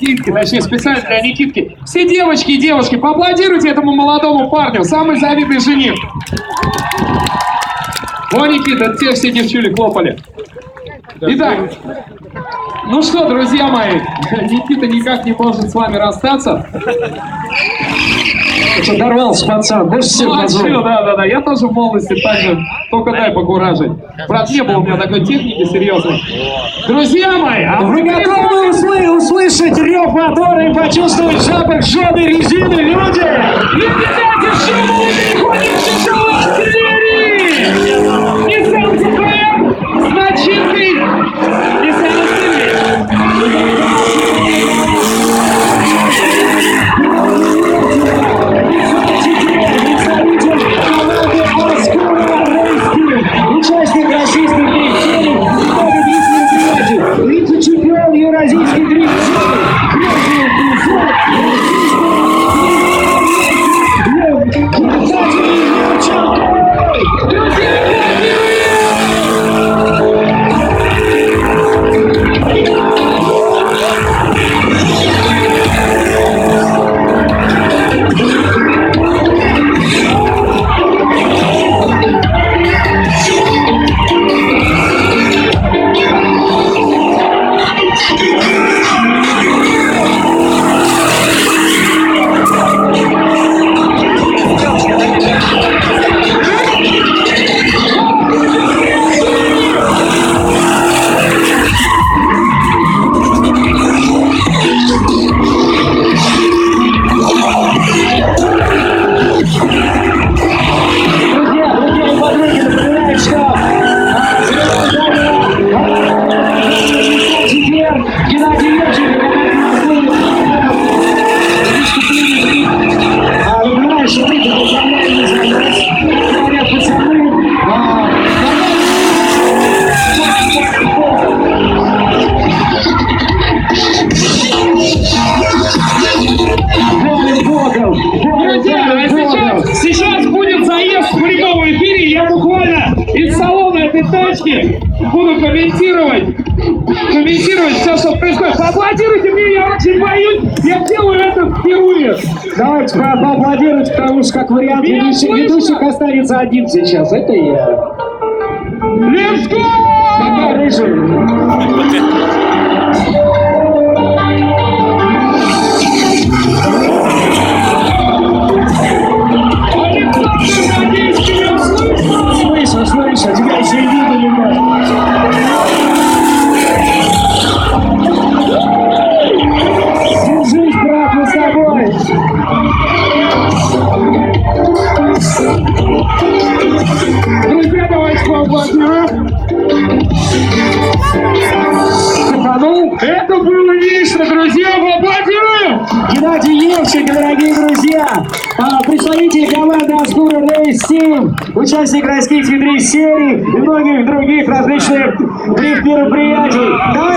Никитки, точнее специально для Никитки. Все девочки и девушки, поаплодируйте этому молодому парню, самый завидный жених. О, Никита, те все девчули хлопали. Итак, ну что, друзья мои, Никита никак не может с вами расстаться. Что дорвался, пацан, а позволил. чё, да, да, да, я тоже в молодости так же, только дай покуражить. Брат, не было у меня такой техники серьезной. Друзья мои, а Вы готовы усл- услышать рев мотора и почувствовать запах жженой резины, люди? Тачки буду комментировать, комментировать все, что происходит. Поаплодируйте мне, я очень боюсь. Я делаю это впервые. Давайте по- поаплодировать, потому что как вариант ведущий, ведущих останется один сейчас. Это я. Let's go! Пока, рыжий. Слышу, слышу, тебя еще Jesus. Вечно, друзья, поаплодируем! Геннадий Евченко, дорогие друзья, а, представитель команды Аскура Рейс Тим, участник российских дрифт-серий и многих других различных поаплодируем!